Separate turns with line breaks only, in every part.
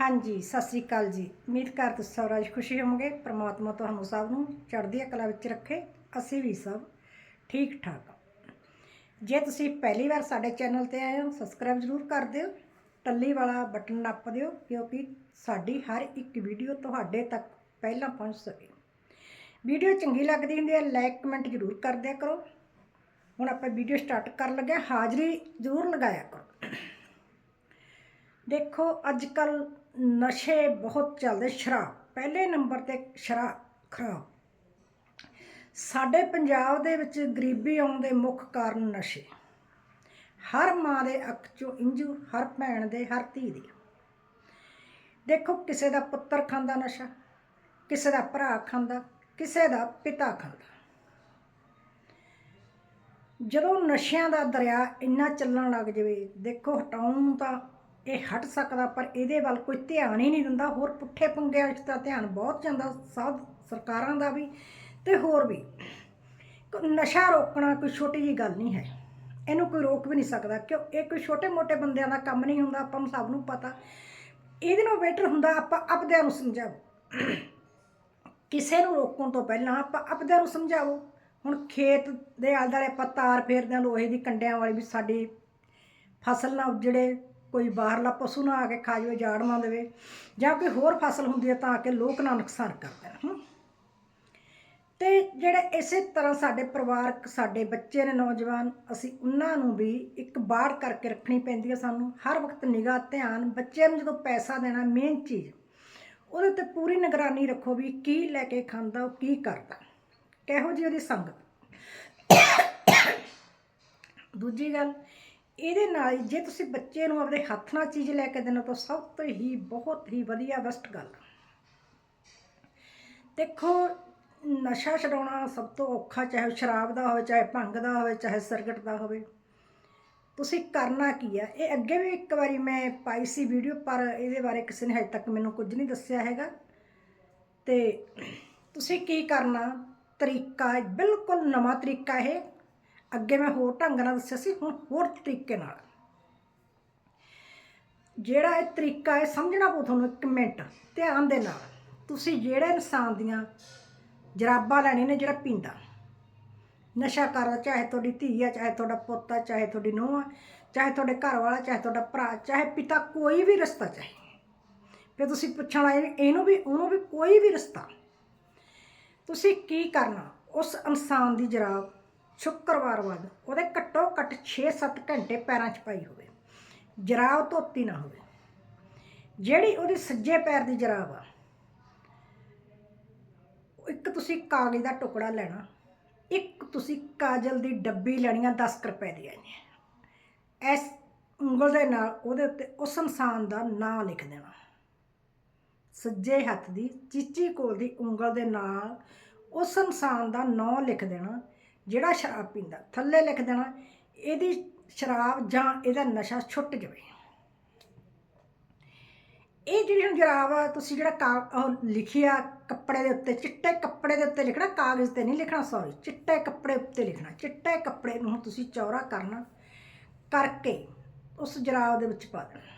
ਹਾਂਜੀ, ਸਤਿ ਸ੍ਰੀ ਅਕਾਲ ਜੀ। ਉਮੀਦ ਕਰ ਤੁਸੀਂ ਸਭ ਰਾਜ ਖੁਸ਼ੀ ਹੋਵੋਗੇ। ਪ੍ਰਮਾਤਮਾ ਤੁਹਾਨੂੰ ਸਭ ਨੂੰ ਚੜ੍ਹਦੀ ਕਲਾ ਵਿੱਚ ਰੱਖੇ। ਅਸੀਂ ਵੀ ਸਭ ਠੀਕ ਠਾਕ ਹਾਂ। ਜੇ ਤੁਸੀਂ ਪਹਿਲੀ ਵਾਰ ਸਾਡੇ ਚੈਨਲ ਤੇ ਆਏ ਹੋ, ਸਬਸਕ੍ਰਾਈਬ ਜ਼ਰੂਰ ਕਰ ਦਿਓ। ਟੱਲੀ ਵਾਲਾ ਬਟਨ ਨੱਪ ਦਿਓ, ਕਿਉਂਕਿ ਸਾਡੀ ਹਰ ਇੱਕ ਵੀਡੀਓ ਤੁਹਾਡੇ ਤੱਕ ਪਹਿਲਾਂ ਪਹੁੰਚ ਸਕੇ। ਵੀਡੀਓ ਚੰਗੀ ਲੱਗਦੀ ਹੁੰਦੀ ਹੈ, ਲਾਈਕ, ਕਮੈਂਟ ਜ਼ਰੂਰ ਕਰ ਦਿਆ ਕਰੋ। ਹੁਣ ਆਪਾਂ ਵੀਡੀਓ ਸਟਾਰਟ ਕਰਨ ਲੱਗੇ ਹਾਜ਼ਰੀ ਜ਼ਰੂਰ ਲਗਾਇਆ ਕਰੋ। ਦੇਖੋ ਅੱਜ ਕੱਲ੍ਹ ਨਸ਼ੇ ਬਹੁਤ ਚੱਲਦੇ, ਸ਼ਰਾਬ। ਪਹਿਲੇ ਨੰਬਰ ਤੇ ਸ਼ਰਾਬ ਖਰਾਬ। ਸਾਡੇ ਪੰਜਾਬ ਦੇ ਵਿੱਚ ਗਰੀਬੀ ਆਉਣ ਦੇ ਮੁੱਖ ਕਾਰਨ ਨਸ਼ੇ। ਹਰ ਮਾਂ ਦੇ ਅੱਖ ਚੋਂ ਇੰਜੂ, ਹਰ ਭੈਣ ਦੇ, ਹਰ ਧੀ ਦੇ। ਦੇਖੋ, ਕਿਸੇ ਦਾ ਪੁੱਤਰ ਖਾਂਦਾ ਨਸ਼ਾ, ਕਿਸੇ ਦਾ ਭਰਾ ਖਾਂਦਾ, ਕਿਸੇ ਦਾ ਪਿਤਾ ਖਾਂਦਾ। ਜਦੋਂ ਨਸ਼ਿਆਂ ਦਾ ਦਰਿਆ ਇੰਨਾ ਚੱਲਣ ਲੱਗ ਜਾਵੇ, ਦੇਖੋ, ਹਟਾਉਣ ਨੂੰ ਤਾਂ ਇਹ ਹਟ ਸਕਦਾ, ਪਰ ਇਹਦੇ ਵੱਲ ਕੋਈ ਧਿਆਨ ਹੀ ਨਹੀਂ ਦਿੰਦਾ। ਹੋਰ ਪੁੱਠੇ ਪੰਗਿਆਂ 'ਚ ਤਾਂ ਧਿਆਨ ਬਹੁਤ ਜਾਂਦਾ ਸਭ ਸਰਕਾਰਾਂ ਦਾ ਵੀ ਤੇ ਹੋਰ ਵੀ। ਨਸ਼ਾ ਰੋਕਣਾ ਕੋਈ ਛੋਟੀ ਜੀ ਗੱਲ ਨਹੀਂ ਹੈ। ਇਹਨੂੰ ਕੋਈ ਰੋਕ ਵੀ ਨਹੀਂ ਸਕਦਾ, ਕਿਉਂ? ਇਹ ਕੋਈ ਛੋਟੇ-ਮੋਟੇ ਬੰਦਿਆਂ ਦਾ ਕੰਮ ਨਹੀਂ ਹੁੰਦਾ, ਆਪਾਂ ਨੂੰ ਸਭ ਨੂੰ ਪਤਾ। ਇਹਦੇ ਨਾਲ ਬੈਟਰ ਹੁੰਦਾ, ਆਪਾਂ ਆਪਦਿਆਂ ਨੂੰ ਸਮਝਾਓ। ਕਿਸੇ ਨੂੰ ਰੋਕਣ ਤੋਂ ਪਹਿਲਾਂ ਆਪਾਂ ਆਪਦਿਆਂ ਨੂੰ ਸਮਝਾਓ। ਹੁਣ ਖੇਤ ਦੇ ਆਲੇ ਦੁਆਲੇ ਆਪਾਂ ਤਾਰ ਫੇਰਦੇ ਹਾਂ, ਲੋਹੇ ਦੀ ਕੰਡਿਆਂ ਵਾਲੀ ਵੀ ਸਾਡੀ ਫਸਲ ਨਾ ਉਜੜੇ ਕੋਈ ਬਾਹਰਲਾ ਪਸ਼ੂ ਨਾ ਆ ਕੇ ਖਾ ਜਾਵੇ ਜਾੜ ਨਾ ਦੇਵੇ, ਜਾਂ ਕੋਈ ਹੋਰ ਫਸਲ ਹੁੰਦੀ ਹੈ ਤਾਂ ਆ ਕੇ ਲੋਕ ਨਾ ਨੁਕਸਾਨ ਕਰ ਦੇਣ ਹਮ। ਤੇ ਜਿਹੜੇ ਇਸੇ ਤਰ੍ਹਾਂ ਸਾਡੇ ਪਰਿਵਾਰਕ, ਸਾਡੇ ਬੱਚੇ ਨੇ ਨੌਜਵਾਨ, ਅਸੀਂ ਉਹਨਾਂ ਨੂੰ ਵੀ ਇੱਕ ਬਾੜ ਕਰਕੇ ਰੱਖਣੀ ਪੈਂਦੀ ਹੈ ਸਾਨੂੰ। ਹਰ ਵਕਤ ਨਿਗਾਹ, ਧਿਆਨ, ਬੱਚਿਆਂ ਨੂੰ ਜਦੋਂ ਪੈਸਾ ਦੇਣਾ ਮੇਨ ਚੀਜ਼, ਉਹਦੇ ਤੇ ਪੂਰੀ ਨਿਗਰਾਨੀ ਰੱਖੋ ਵੀ ਕੀ ਲੈ ਕੇ ਖਾਂਦਾ, ਉਹ ਕੀ ਕਰਦਾ। ਕਿਹੋ ਜਿਹੀ ਉਹਦੀ ਸੰਗਤ। ਦੂਜੀ ਗੱਲ ਇਹਦੇ ਨਾਲ ਜੇ ਤੁਸੀਂ ਬੱਚੇ ਨੂੰ ਆਪਣੇ ਹੱਥ ਨਾਲ ਚੀਜ਼ ਲੈ ਕੇ ਦੇਣਾ ਤਾਂ ਸਭ ਤੋਂ ਹੀ ਬਹੁਤ ਹੀ ਵਧੀਆ ਬੈਸਟ ਗੱਲ ਦੇਖੋ, ਨਸ਼ਾ ਛਡਾਉਣਾ ਸਭ ਤੋਂ ਔਖਾ, ਚਾਹੇ ਉਹ ਸ਼ਰਾਬ ਦਾ ਹੋਵੇ, ਚਾਹੇ ਭੰਗ ਦਾ ਹੋਵੇ, ਚਾਹੇ ਸਰਗਟ ਦਾ ਹੋਵੇ। ਤੁਸੀਂ ਕਰਨਾ ਕੀ ਆ? ਇਹ ਅੱਗੇ ਵੀ ਇੱਕ ਵਾਰੀ ਮੈਂ ਪਾਈ ਸੀ ਵੀਡੀਓ ਪਰ ਇਹਦੇ ਬਾਰੇ ਕਿਸੇ ਨੇ ਹਜੇ ਤੱਕ ਮੈਨੂੰ ਕੁਝ ਨਹੀਂ ਦੱਸਿਆ ਹੈਗਾ। ਤੇ ਤੁਸੀਂ ਕੀ ਕਰਨਾ? ਤਰੀਕਾ ਬਿਲਕੁਲ ਨਵਾਂ ਤਰੀਕਾ ਇਹ ਅੱਗੇ ਮੈਂ ਹੋਰ ਢੰਗ ਨਾਲ ਦੱਸਿਆ ਸੀ, ਹੁਣ ਹੋਰ ਤਰੀਕੇ ਨਾਲ। ਜਿਹੜਾ ਇਹ ਤਰੀਕਾ ਹੈ, ਸਮਝਣਾ ਪਊ ਤੁਹਾਨੂੰ ਇੱਕ ਮਿੰਟ, ਧਿਆਨ ਦੇ ਨਾਲ। ਤੁਸੀਂ ਜਿਹੜੇ ਇਨਸਾਨ ਦੀਆਂ ਜਰਾਬਾਂ ਲੈਣੀਆਂ ਨੇ, ਜਿਹੜਾ ਪੀਂਦਾ ਨਸ਼ਾ ਕਰਦਾ ਚਾਹੇ ਤੁਹਾਡੀ ਧੀ ਆ, ਚਾਹੇ ਤੁਹਾਡਾ ਪੁੱਤ ਆ, ਚਾਹੇ ਤੁਹਾਡੀ ਨੂੰਹ ਆ, ਚਾਹੇ ਤੁਹਾਡੇ ਘਰ ਵਾਲਾ ਚਾਹੇ ਤੁਹਾਡਾ ਭਰਾ, ਚਾਹੇ ਪਿਤਾ, ਕੋਈ ਵੀ ਰਿਸ਼ਤਾ ਚਾਹੇ। ਫਿਰ ਤੁਸੀਂ ਪੁੱਛਣਾ ਇਹ- ਇਹਨੂੰ ਵੀ, ਉਹਨੂੰ ਵੀ ਕੋਈ ਵੀ ਰਿਸ਼ਤਾ। ਤੁਸੀਂ ਕੀ ਕਰਨਾ? ਉਸ ਇਨਸਾਨ ਦੀ ਜਰਾਬ ਸ਼ੁੱਕਰਵਾਰ ਬਾਅਦ ਉਹਦੇ ਘੱਟੋ ਘੱਟ 6-7 ਘੰਟੇ ਪੈਰਾਂ 'ਚ ਪਾਈ ਹੋਵੇ। ਜਰਾਬ ਧੋਤੀ ਨਾ ਹੋਵੇ। ਜਿਹੜੀ ਉਹਦੀ ਸੱਜੇ ਪੈਰ ਦੀ ਜਰਾਬ ਆ ਇੱਕ ਤੁਸੀਂ ਕਾਗਜ਼ ਦਾ ਟੁਕੜਾ ਲੈਣਾ, ਇੱਕ ਤੁਸੀਂ ਕਾਜਲ ਦੀ ਡੱਬੀ ਲੈਣੀ ਆ 10 ਕੁ ਰੁਪਏ ਦੀ ਆਈ ਇਸ ਉਂਗਲ ਦੇ ਨਾਲ ਉਹਦੇ ਉੱਤੇ ਉਸ ਇਨਸਾਨ ਦਾ ਨਾਂ ਲਿਖ ਦੇਣਾ। ਸੱਜੇ ਹੱਥ ਦੀ, ਚੀਚੀ ਕੋਲ ਦੀ ਉਂਗਲ ਦੇ ਨਾਲ ਉਸ ਇਨਸਾਨ ਦਾ ਨਾਂ ਲਿਖ ਦੇਣਾ। ਜਿਹੜਾ ਸ਼ਰਾਬ ਪੀਂਦਾ, ਥੱਲੇ ਲਿਖ ਦੇਣਾ, ਇਹਦੀ ਸ਼ਰਾਬ ਜਾਂ ਇਹਦਾ ਨਸ਼ਾ ਛੁੱਟ ਜਾਵੇ। ਇਹ ਜਿਹੜੀ ਹੁਣ ਜਰਾਬ ਆ, ਤੁਸੀਂ ਜਿਹੜਾ ਕਾ, ਉਹ ਲਿਖਿਆ ਕੱਪੜੇ ਦੇ ਉੱਤੇ, ਚਿੱਟੇ ਕੱਪੜੇ ਦੇ ਉੱਤੇ ਲਿਖਣਾ, ਕਾਗਜ਼ ਤੇ ਨਹੀਂ ਲਿਖਣਾ ਸੌਰੀ ਚਿੱਟੇ ਕੱਪੜੇ ਉੱਤੇ ਲਿਖਣਾ, ਚਿੱਟੇ ਕੱਪੜੇ ਨੂੰ ਤੁਸੀਂ ਚੌਰਾ ਕਰਨਾ ਕਰਕੇ ਉਸ ਜਰਾਬ ਦੇ ਵਿੱਚ ਪਾ ਦੇਣਾ।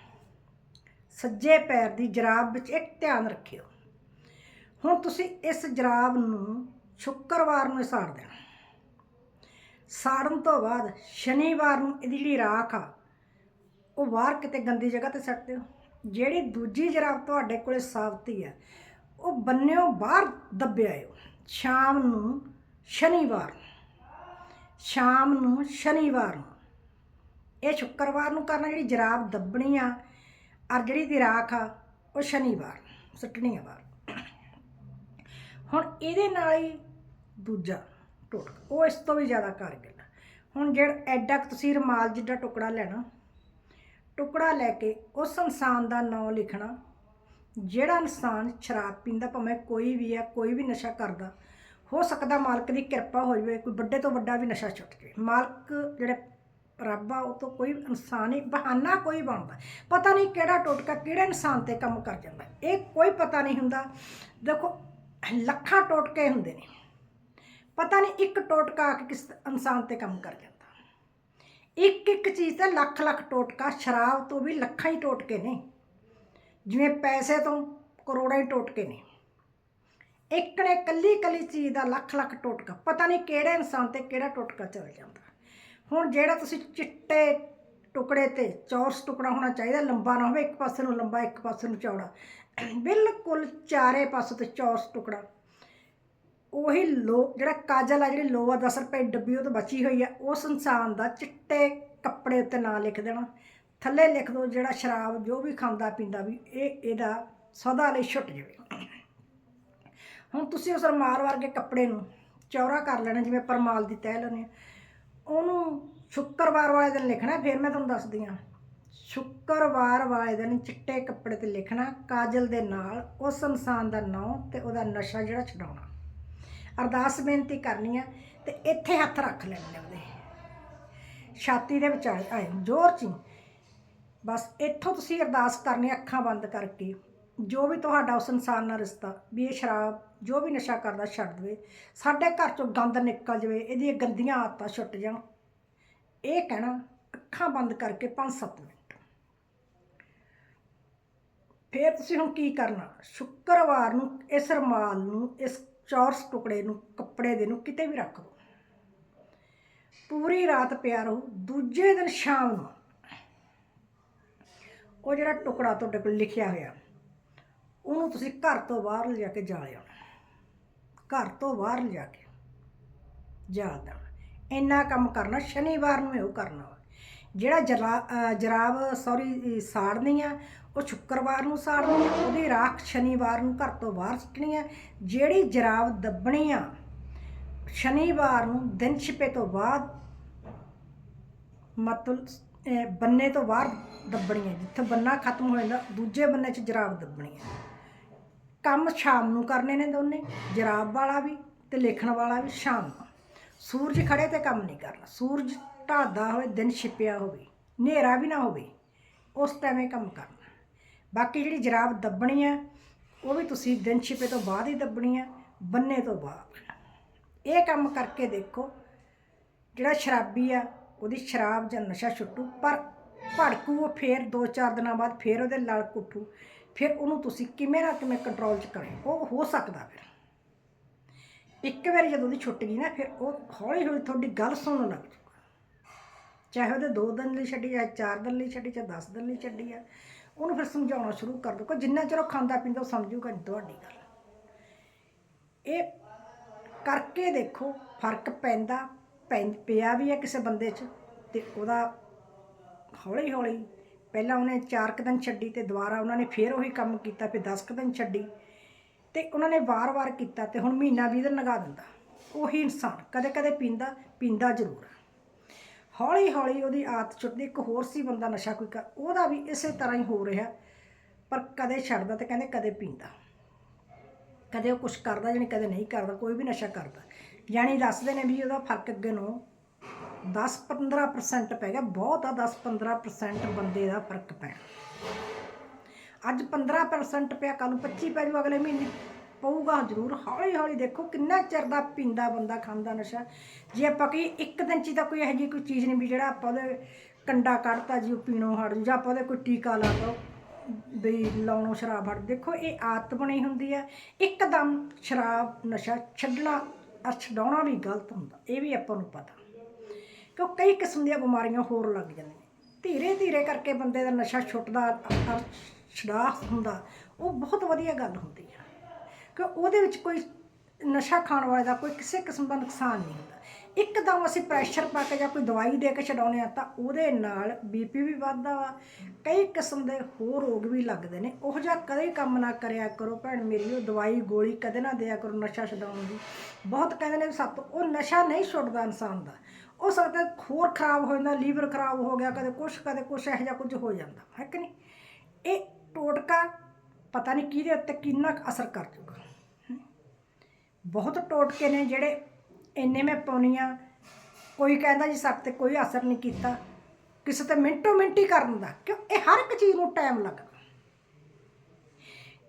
ਸੱਜੇ ਪੈਰ ਦੀ ਜਰਾਬ ਵਿੱਚ ਇੱਕ ਧਿਆਨ ਰੱਖਿਓ। ਹੁਣ ਤੁਸੀਂ ਇਸ ਜਰਾਬ ਨੂੰ ਸ਼ੁੱਕਰਵਾਰ ਨੂੰ ਸਾੜ ਦੇਣਾ। ਸਾੜਨ ਤੋਂ ਬਾਅਦ ਸ਼ਨੀਵਾਰ ਨੂੰ ਇਹਦੀ ਜਿਹੜੀ ਰਾਖ ਆ। ਉਹ ਬਾਹਰ ਕਿਤੇ ਗੰਦੀ ਜਗ੍ਹਾ ਤੇ ਸੱਟ ਦਿਓ ਜਿਹੜੀ ਦੂਜੀ ਜਰਾਬ ਤੁਹਾਡੇ ਕੋਲੇ ਸਾਬਤੀ ਆ ਉਹ ਬੰਨਿਓ ਬਾਹਰ ਦੱਬਿਆ ਦੱਬਿਆਇਓ ਸ਼ਾਮ ਨੂੰ ਸ਼ਨੀਵਾਰ ਸ਼ਾਮ ਨੂੰ ਸ਼ਨੀਵਾਰ ਨੂੰ। ਇਹ ਸ਼ੁੱਕਰਵਾਰ ਨੂੰ ਕਰਨਾ ਜਿਹੜੀ ਜਰਾਬ ਦੱਬਣੀ ਆ, ਔਰ ਜਿਹੜੀ ਦੀ ਰਾਖ ਆ, ਉਹ ਸ਼ਨੀਵਾਰ ਸੁੱਟਣੀ ਆ ਬਾਹਰ। ਹੁਣ ਇਹਦੇ ਨਾਲ ਹੀ ਦੂਜਾ ਟੋਟਕਾ ਉਹ ਇਸ ਤੋਂ ਵੀ ਜ਼ਿਆਦਾ ਕਾਰਗਰ ਹੁਣ ਜਿਹੜਾ ਐਡਾ ਤੁਸੀਂ ਰਮਾਲ ਜਿੱਡਾ ਟੁਕੜਾ ਲੈਣਾ, ਟੁਕੜਾ ਲੈ ਕੇ ਉਸ ਇਨਸਾਨ ਦਾ ਨਾਮ ਲਿਖਣਾ, ਜਿਹੜਾ ਇਨਸਾਨ ਸ਼ਰਾਬ ਪੀਂਦਾ, ਭਾਵੇਂ ਕੋਈ ਵੀ ਆ, ਕੋਈ ਵੀ ਨਸ਼ਾ ਕਰਦਾ, ਹੋ ਸਕਦਾ ਮਾਲਕ ਦੀ ਕਿਰਪਾ ਹੋ ਜਾਵੇ ਕੋਈ ਵੱਡੇ ਤੋਂ ਵੱਡਾ ਵੀ ਨਸ਼ਾ ਛੁੱਟ ਜਾਵੇ। ਮਾਲਕ ਜਿਹੜੇ ਰੱਬ ਆ, ਉਹ ਤੋਂ ਕੋਈ ਇਨਸਾਨ ਹੀ, ਬਹਾਨਾ ਕੋਈ ਬਣਦਾ। ਪਤਾ ਨਹੀਂ ਕਿਹੜਾ ਟੋਟਕਾ ਕਿਹੜੇ ਇਨਸਾਨ ਤੇ ਕੰਮ ਕਰ ਜਾਂਦਾ। ਇਹ ਕੋਈ ਪਤਾ ਨਹੀਂ ਹੁੰਦਾ। ਦੇਖੋ ਲੱਖਾਂ ਟੋਟਕੇ ਹੁੰਦੇ ਨੇ। ਪਤਾ ਨਹੀਂ ਇੱਕ ਟੋਟਕਾ ਆ ਕਿਸ ਇਨਸਾਨ ਤੇ ਕੰਮ ਕਰ ਜਾਂਦਾ। ਇੱਕ ਇੱਕ ਚੀਜ਼ ਤੇ ਲੱਖ ਲੱਖ ਟੋਟਕਾ, ਸ਼ਰਾਬ ਤੋਂ ਵੀ ਲੱਖਾਂ ਹੀ ਟੋਟਕੇ ਨੇ। ਜਿਵੇਂ ਪੈਸੇ ਤੋਂ ਕਰੋੜਾਂ ਹੀ ਟੋਟਕੇ ਨੇ। ਇੱਕ ਨੇ ਕੱਲੀ ਕੱਲੀ ਚੀਜ਼ ਦਾ ਲੱਖ ਲੱਖ ਟੋਟਕਾ, ਪਤਾ ਨਹੀਂ ਕਿਹੜੇ ਇਨਸਾਨ ਤੇ ਕਿਹੜਾ ਟੋਟਕਾ ਚੱਲ ਜਾਂਦਾ। ਹੁਣ ਜਿਹੜਾ ਤੁਸੀਂ ਚਿੱਟੇ ਟੁਕੜੇ ਤੇ ਚੌਰਸ ਟੁਕੜਾ ਹੋਣਾ ਚਾਹੀਦਾ, ਲੰਬਾ ਨਾ ਹੋਵੇ, ਇੱਕ ਪਾਸੇ ਨੂੰ ਲੰਬਾ, ਇੱਕ ਪਾਸੇ ਨੂੰ ਚੌੜਾ। ਬਿਲਕੁਲ ਚਾਰੇ ਪਾਸੇ ਤੇ ਚੌਰਸ ਟੁਕੜਾ। ਉਹੀ ਲੋ, ਜਿਹੜਾ ਕਾਜਲ ਆ, ਜਿਹੜੀ ਲੋਆ 10 ਰੁਪਏ ਡੱਬੀ ਉਹ ਤੋਂ ਬਚੀ ਹੋਈ ਆ, ਉਸ ਇਨਸਾਨ ਦਾ ਚਿੱਟੇ ਕੱਪੜੇ ਉੱਤੇ ਨਾਂ ਲਿਖ ਦੇਣਾ। ਥੱਲੇ ਲਿਖ ਦਿਓ ਜਿਹੜਾ ਸ਼ਰਾਬ ਜੋ ਵੀ ਖਾਂਦਾ, ਪੀਂਦਾ ਵੀ, ਇਹ ਇਹਦਾ ਸਦਾ ਲਈ ਛੁੱਟ ਜਾਵੇ। ਹੁਣ ਤੁਸੀਂ ਉਸ ਰਮਾਲ ਵਰਗੇ ਕੱਪੜੇ ਨੂੰ ਚੌੜਾ ਕਰ ਲੈਣਾ, ਜਿਵੇਂ ਪਰਮਾਲ ਦੀ ਤਹਿ ਲੈਣੇ ਉਹਨੂੰ ਸ਼ੁੱਕਰਵਾਰ ਵਾਲੇ ਦਿਨ ਲਿਖਣਾ, ਫਿਰ ਮੈਂ ਤੁਹਾਨੂੰ ਦੱਸਦੀ ਹਾਂ। ਸ਼ੁੱਕਰਵਾਰ ਵਾਲੇ ਦਿਨ ਚਿੱਟੇ ਕੱਪੜੇ ਤੇ ਲਿਖਣਾ, ਕਾਜਲ ਦੇ ਨਾਲ ਉਸ ਇਨਸਾਨ ਦਾ ਨਾਮ ਤੇ ਉਹਦਾ ਨਸ਼ਾ ਜਿਹੜਾ ਛਡਾਉਣਾ। ਅਰਦਾਸ ਬੇਨਤੀ ਕਰਨੀ ਆ ਤੇ ਇੱਥੇ ਹੱਥ ਰੱਖ ਲੈਣੇ ਉਹਦੇ। ਛਾਤੀ ਦੇ ਵਿਚਾਲੇ ਆਏ ਜ਼ੋਰ ਚ ਹੀ। ਬਸ ਇੱਥੋਂ ਤੁਸੀਂ ਅਰਦਾਸ ਕਰਨੀ ਅੱਖਾਂ ਬੰਦ ਕਰਕੇ। ਜੋ ਵੀ ਤੁਹਾਡਾ ਉਸ ਇਨਸਾਨ ਨਾਲ ਰਿਸ਼ਤਾ ਵੀ ਇਹ ਸ਼ਰਾਬ ਜੋ ਵੀ ਨਸ਼ਾ ਕਰਦਾ ਛੱਡ ਦੇਵੇ। ਸਾਡੇ ਘਰ ਚੋਂ ਗੰਦ ਨਿਕਲ ਜਾਵੇ, ਇਹਦੀਆਂ ਗੰਦੀਆਂ ਆਦਤਾਂ ਛੁੱਟ ਜਾਣ। ਇਹ ਕਹਿਣਾ, ਅੱਖਾਂ ਬੰਦ ਕਰਕੇ 5-7 ਮਿੰਟ। ਫਿਰ ਤੁਸੀਂ ਹੁਣ ਕੀ ਕਰਨਾ? ਸ਼ੁੱਕਰਵਾਰ ਨੂੰ ਇਸ ਰਮਾਲ ਨੂੰ, ਇਸ ਚੌਰਸ ਟੁਕੜੇ ਨੂੰ, ਕੱਪੜੇ ਦੇ ਨੂੰ ਕਿਤੇ ਵੀ ਰੱਖ ਦਿਓ ਪੂਰੀ ਰਾਤ ਪਿਆ ਰਹੋ, ਦੂਜੇ ਦਿਨ ਸ਼ਾਮ ਨੂੰ। ਉਹ ਜਿਹੜਾ ਟੁਕੜਾ ਤੁਹਾਡੇ ਕੋਲ ਲਿਖਿਆ ਹੋਇਆ, ਉਹਨੂੰ ਤੁਸੀਂ ਘਰ ਤੋਂ ਬਾਹਰ ਲਿਜਾ ਕੇ ਜਾਲਿਓ ਘਰ ਤੋਂ ਬਾਹਰ ਲਿਜਾ ਕੇ ਜਾਲ ਦੇਣਾ ਇੰਨਾ ਕੰਮ ਕਰਨਾ, ਸ਼ਨੀਵਾਰ ਨੂੰ ਇਹ ਕਰਨਾ। ਵਾ। ਜਿਹੜਾ ਜਰਾ ਜਰਾਬ ਸੌਰੀ ਸਾੜਨੀ ਆ ਉਹ ਸ਼ੁੱਕਰਵਾਰ ਨੂੰ ਸਾੜਨੀ ਆ, ਉਹਦੀ ਰਾਖ ਸ਼ਨੀਵਾਰ ਨੂੰ ਘਰ ਤੋਂ ਬਾਹਰ ਸੁੱਟਣੀ ਹੈ ਜਿਹੜੀ ਜਰਾਬ ਦੱਬਣੀ ਆ, ਸ਼ਨੀਵਾਰ ਨੂੰ ਦਿਨ ਛਿਪੇ ਤੋਂ ਬਾਅਦ ਮਤਲਬ ਬੰਨੇ ਤੋਂ ਬਾਹਰ ਦੱਬਣੀ ਹੈ ਜਿੱਥੇ ਬੰਨਾ ਖਤਮ ਹੋ ਜਾਂਦਾ, ਦੂਜੇ ਬੰਨੇ 'ਚ ਜਰਾਬ ਦੱਬਣੀ ਹੈ ਕੰਮ ਸ਼ਾਮ ਨੂੰ ਕਰਨੇ ਨੇ ਦੋਨੇ ਜਰਾਬ ਵਾਲਾ ਵੀ ਤੇ ਲਿਖਣ ਵਾਲਾ ਵੀ ਸ਼ਾਮ ਨੂੰ। ਸੂਰਜ ਖੜੇ ਤੇ ਕੰਮ ਨਹੀਂ ਕਰਨਾ, ਸੂਰਜ ਢਾਦਾ ਹੋਵੇ, ਦਿਨ ਛਿਪਿਆ ਹੋਵੇ, ਹਨੇਰਾ ਵੀ ਨਾ ਹੋਵੇ, ਉਸ ਟਾਈਮ ਇਹ ਕੰਮ ਕਰਨਾ। ਬਾਕੀ ਜਿਹੜੀ ਜਰਾਬ ਦੱਬਣੀ ਹੈ ਉਹ ਵੀ ਤੁਸੀਂ ਦਿਨ ਛਿਪੇ ਤੋਂ ਬਾਅਦ ਹੀ ਦੱਬਣੀ ਹੈ ਬੰਨੇ ਤੋਂ ਬਾਅਦ। ਇਹ ਕੰਮ ਕਰਕੇ ਦੇਖੋ, ਜਿਹੜਾ ਸ਼ਰਾਬੀ ਆ, ਉਹਦੀ ਸ਼ਰਾਬ ਜਾਂ ਨਸ਼ਾ ਛੁੱਟੂ, ਪਰ ਭੜਕੂ ਉਹ ਫੇਰ 2-4 ਦਿਨਾਂ ਬਾਅਦ ਫੇਰ ਉਹਦੇ ਲੜ ਕੁੱਟੂ। ਫਿਰ ਉਹਨੂੰ ਤੁਸੀਂ ਕਿਵੇਂ ਨਾ ਕਿਵੇਂ ਕੰਟਰੋਲ 'ਚ ਕਰੇ, ਉਹ ਹੋ ਸਕਦਾ ਫਿਰ। ਇੱਕ ਵਾਰੀ ਜਦੋਂ ਉਹਦੀ ਛੁੱਟ ਗਈ ਨਾ, ਫਿਰ ਉਹ ਹੌਲੀ ਹੌਲੀ ਤੁਹਾਡੀ ਗੱਲ ਸੁਣਨ ਲੱਗ ਜੂਗਾ ਚਾਹੇ ਉਹਦੇ 2 ਦਿਨ ਲਈ ਛੱਡੀ ਜਾਂ 4 ਦਿਨ ਲਈ ਛੱਡੀ ਜਾਂ 10 ਦਿਨ ਲਈ ਛੱਡੀ ਆ। ਉਹਨੂੰ ਫਿਰ ਸਮਝਾਉਣਾ ਸ਼ੁਰੂ ਕਰ ਦਿਓ ਕਿ ਜਿੰਨਾ ਚਿਰ ਉਹ ਖਾਂਦਾ ਪੀਂਦਾ ਉਹ ਸਮਝੂਗਾ ਨਹੀਂ ਤੁਹਾਡੀ ਗੱਲ। ਇਹ ਕਰਕੇ ਦੇਖੋ, ਫ਼ਰਕ ਪੈਂਦਾ, ਪੈਂ- ਪਿਆ ਵੀ ਹੈ ਕਿਸੇ ਬੰਦੇ 'ਚ ਤੇ ਉਹਦਾ ਹੌਲੀ ਹੌਲੀ ਪਹਿਲਾਂ ਉਹਨੇ 4 ਕੁ ਦਿਨ ਛੱਡੀ ਤੇ ਦੁਬਾਰਾ ਉਹਨਾਂ ਨੇ ਫੇਰ ਉਹੀ ਕੰਮ ਕੀਤਾ, ਫਿਰ 10 ਕੁ ਦਿਨ ਛੱਡੀ ਤੇ ਉਹਨਾਂ ਨੇ ਵਾਰ-ਵਾਰ ਕੀਤਾ ਤੇ ਹੁਣ ਮਹੀਨਾ 20 ਦਿਨ ਲਗਾ ਦਿੰਦਾ। ਉਹੀ ਇਨਸਾਨ ਕਦੇ-ਕਦੇ ਪੀਂਦਾ ਪੀਂਦਾ ਜ਼ਰੂਰ। ਹੌਲੀ ਹੌਲੀ ਉਹਦੀ ਆਦਤ ਛੁੱਟਦੀ ਇੱਕ ਹੋਰ ਸੀ ਬੰਦਾ ਨਸ਼ਾ ਕੋਈ ਕਰ, ਉਹਦਾ ਵੀ ਇਸੇ ਤਰ੍ਹਾਂ ਹੀ ਹੋ ਰਿਹਾ। ਪਰ ਕਦੇ ਛੱਡਦਾ ਤੇ ਕਹਿੰਦੇ ਕਦੇ ਪੀਂਦਾ। ਕਦੇ ਉਹ ਕੁਝ ਕਰਦਾ ਜਾਣੀ ਕਦੇ ਨਹੀਂ ਕਰਦਾ, ਕੋਈ ਵੀ ਨਸ਼ਾ ਕਰਦਾ। ਜਾਣੀ ਦੱਸਦੇ ਨੇ ਵੀ ਉਹਦਾ ਫ਼ਰਕ ਅੱਗੇ ਨੂੰ 10-15% ਪੈ ਗਿਆ, ਬਹੁਤ ਆ 10-15% ਬੰਦੇ ਦਾ ਫ਼ਰਕ ਪੈਣਾ। ਅੱਜ 15% ਪਿਆ ਕੱਲ ਨੂੰ 25 ਪੈ ਜੂ ਅਗਲੇ ਮਹੀਨੇ। ਪਊਗਾ, ਜ਼ਰੂਰ ਹੌਲੀ ਹੌਲੀ ਦੇਖੋ ਕਿੰਨਾ ਚਿਰ ਦਾ ਪੀਂਦਾ ਬੰਦਾ ਖਾਂਦਾ ਨਸ਼ਾ। ਜੇ ਆਪਾਂ ਕਹੀ ਇੱਕ ਦਿਨ ਚ ਤਾਂ ਕੋਈ ਇਹੋ ਜਿਹੀ ਕੋਈ ਚੀਜ਼ ਨਹੀਂ ਵੀ ਜਿਹੜਾ ਆਪਾਂ ਉਹਦੇ ਕੰਡਾ ਕੱਢਤਾ ਜੀ, ਉਹ ਪੀਣੋਂ ਹਟ ਜੂ ਜਾਂ ਆਪਾਂ ਉਹਦੇ ਕੋਈ ਟੀਕਾ ਲਾ ਤਾ, ਵੀ ਲਾਉਣੋਂ ਸ਼ਰਾਬ ਹਟ ਦੇਖੋ, ਇਹ ਆਦਤ ਬਣੀ ਹੁੰਦੀ ਆ। ਇੱਕਦਮ ਸ਼ਰਾਬ, ਨਸ਼ਾ ਛੱਡਣਾ ਅਰ ਛਡਾਉਣਾ ਵੀ ਗਲਤ ਹੁੰਦਾ, ਇਹ ਵੀ ਆਪਾਂ ਨੂੰ ਪਤਾ। ਕਿਉਂ ਕਈ ਕਿਸਮ ਦੀਆਂ ਬਿਮਾਰੀਆਂ ਹੋਰ ਲੱਗ ਜਾਂਦੀਆਂ ਨੇ। ਧੀਰੇ ਧੀਰੇ ਕਰਕੇ ਬੰਦੇ ਦਾ ਨਸ਼ਾ ਛੁੱਟਦਾ ਅਰ ਛਡਾ ਹੁੰਦਾ, ਉਹ ਬਹੁਤ ਵਧੀਆ ਗੱਲ ਹੁੰਦੀ ਹੈ ਕਿ ਉਹਦੇ ਵਿੱਚ ਕੋਈ ਨਸ਼ਾ ਖਾਣ ਵਾਲੇ ਦਾ ਕੋਈ ਕਿਸੇ ਕਿਸਮ ਦਾ ਨੁਕਸਾਨ ਨਹੀਂ ਹੁੰਦਾ। ਇੱਕਦਮ ਅਸੀਂ ਪ੍ਰੈਸ਼ਰ ਪਾ ਕੇ ਜਾਂ ਕੋਈ ਦਵਾਈ ਦੇ ਕੇ ਛਡਾਉਂਦੇ ਆ ਤਾਂ ਉਹਦੇ ਨਾਲ ਬੀਪੀ ਵੀ ਵੱਧਦਾ ਵਾ। ਕਈ ਕਿਸਮ ਦੇ ਹੋਰ ਰੋਗ ਵੀ ਲੱਗਦੇ ਨੇ। ਉਹ ਜਿਹਾ ਕਦੇ ਕੰਮ ਨਾ ਕਰਿਆ ਕਰੋ ਭੈਣ ਮੇਰੀ, ਉਹ ਦਵਾਈ ਗੋਲੀ ਕਦੇ ਨਾ ਦਿਆ ਕਰੋ ਨਸ਼ਾ ਛਡਾਉਣ ਦੀ। ਬਹੁਤ ਕਹਿੰਦੇ ਨੇ ਵੀ ਸੱਤ ਉਹ ਨਸ਼ਾ ਨਹੀਂ ਛੁੱਟਦਾ ਇਨਸਾਨ ਦਾ। ਉਹ ਸਕਦਾ ਹੋਰ ਖਰਾਬ ਹੋ ਜਾਂਦਾ, ਲੀਵਰ ਖਰਾਬ ਹੋ ਗਿਆ, ਕਦੇ ਕੁਛ ਕਦੇ ਕੁਛ ਇਹੋ ਜਿਹਾ ਕੁਝ ਹੋ ਜਾਂਦਾ। ਹੈ ਕਿ ਨਹੀਂ? ਇਹ ਟੋਟਕਾ ਪਤਾ ਨਹੀਂ ਕਿਹਦੇ ਉੱਤੇ ਕਿੰਨਾ ਕੁ ਅਸਰ ਕਰ ਜੂਗਾ ਬਹੁਤ ਟੋਟਕੇ ਨੇ ਜਿਹੜੇ ਇੰਨੇ ਮੈਂ ਪਾਉਣੀ ਆ। ਕੋਈ ਕਹਿੰਦਾ ਜੀ ਸਾਡੇ ਤੇ ਕੋਈ ਅਸਰ ਨਹੀਂ ਕੀਤਾ। ਕਿਸੇ ਤੇ ਮਿੰਟੋ ਮਿੰਟ ਹੀ ਕਰਨ ਦਾ, ਕਿਉਂ? ਇਹ ਹਰ ਇੱਕ ਚੀਜ਼ ਨੂੰ ਟਾਈਮ ਲੱਗਦਾ।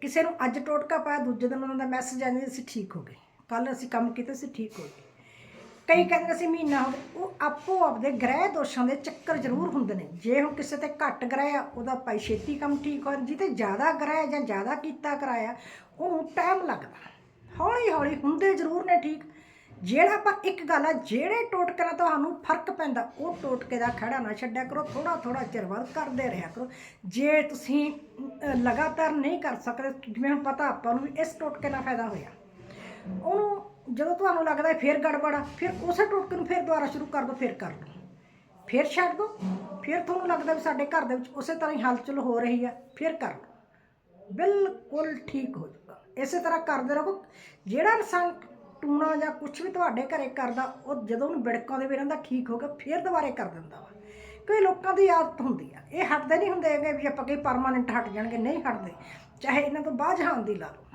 ਕਿਸੇ ਨੂੰ ਅੱਜ ਟੋਟਕਾ ਪਾਇਆ, ਦੂਜੇ ਦਿਨ ਉਹਨਾਂ ਦਾ ਮੈਸੇਜ ਆ ਜਾਂਦਾ ਅਸੀਂ ਠੀਕ ਹੋ ਗਏ। ਕੱਲ ਅਸੀਂ ਕੰਮ ਕੀਤਾ ਸੀ ਠੀਕ ਹੋ ਗਏ। ਕਈ ਕਹਿੰਦੇ ਸੀ ਮਹੀਨਾ ਹੋ ਗਿਆ। ਉਹ ਆਪੋ ਆਪਦੇ ਗ੍ਰਹਿ ਦੋਸ਼ਾਂ ਦੇ ਚੱਕਰ ਜ਼ਰੂਰ ਹੁੰਦੇ ਨੇ। ਜੇ ਹੁਣ ਕਿਸੇ ਤੇ ਘੱਟ ਗ੍ਰਹਿ ਆ, ਉਹਦਾ ਭਾਈ ਛੇਤੀ ਕੰਮ ਠੀਕ ਹੋ ਜਿਹਤੇ ਜ਼ਿਆਦਾ ਗ੍ਰਹਿ ਜਾਂ ਜ਼ਿਆਦਾ ਕੀਤਾ ਕਰਾਇਆ ਉਹਨੂੰ ਟਾਈਮ ਲੱਗਦਾ। ਹੌਲੀ ਹੌਲੀ ਹੁੰਦੇ ਜ਼ਰੂਰ ਨੇ ਠੀਕ। ਜਿਹੜਾ ਆਪਾਂ ਇੱਕ ਗੱਲ ਆ, ਜਿਹੜੇ ਟੋਟਕੇ ਨਾਲ ਤੁਹਾਨੂੰ ਫ਼ਰਕ ਪੈਂਦਾ, ਉਹ ਟੋਟਕੇ ਦਾ ਖੜਾ ਨਾ ਛੱਡਿਆ ਕਰੋ ਥੋੜਾ ਥੋੜਾ ਚਿਰ ਬਾਅਦ ਕਰਦੇ ਰਿਹਾ ਕਰੋ। ਜੇ ਤੁਸੀਂ ਲਗਾਤਾਰ ਨਹੀਂ ਕਰ ਸਕਦੇ, ਜਿਵੇਂ ਹੁਣ ਪਤਾ ਆਪਾਂ ਨੂੰ ਵੀ ਇਸ ਟੋਟਕੇ ਨਾਲ ਫਾਇਦਾ ਹੋਇਆ। ਉਹਨੂੰ ਜਦੋਂ ਤੁਹਾਨੂੰ ਲੱਗਦਾ ਫਿਰ ਗੜਬੜ ਆ, ਫਿਰ ਉਸੇ ਟੋਟਕੇ ਨੂੰ ਫਿਰ ਦੁਬਾਰਾ ਸ਼ੁਰੂ ਕਰ ਦਿਓ ਫਿਰ ਕਰ ਲਓ ਫਿਰ ਛੱਡ ਦਿਓ ਫਿਰ ਤੁਹਾਨੂੰ ਲੱਗਦਾ ਵੀ ਸਾਡੇ ਘਰ ਦੇ ਵਿੱਚ ਉਸੇ ਤਰ੍ਹਾਂ ਹੀ ਹਲਚਲ ਹੋ ਰਹੀ ਆ, ਫਿਰ ਕਰ ਲਓ ਬਿਲਕੁਲ ਠੀਕ ਹੋ ਜਾਊਗਾ। ਇਸੇ ਤਰ੍ਹਾਂ ਕਰਦੇ ਰਹੋ। ਜਿਹੜਾ ਇਨਸਾਨ ਟੂਣਾ ਜਾਂ ਕੁਝ ਵੀ ਤੁਹਾਡੇ ਘਰੇ ਕਰਦਾ, ਉਹ ਜਦੋਂ ਉਹਨੂੰ ਵਿੜਕਾਂ ਦੇ ਵੀ ਰਹਿੰਦਾ, ਠੀਕ ਹੋ ਗਿਆ ਫਿਰ ਦੁਬਾਰੇ ਕਰ ਦਿੰਦਾ ਵਾ। ਕਈ ਲੋਕਾਂ ਦੀ ਆਦਤ ਹੁੰਦੀ ਆ। ਇਹ ਹਟਦੇ ਨਹੀਂ ਹੁੰਦੇ ਹੈਗੇ ਵੀ ਆਪਾਂ ਕਈ ਪਰਮਾਨੈਂਟ ਹਟ ਜਾਣਗੇ, ਨਹੀਂ ਹਟਦੇ। ਚਾਹੇ ਇਹਨਾਂ ਤੋਂ ਬਾਅਦ ਜਹਾਨ ਦੀ ਲਾ ਲਓ।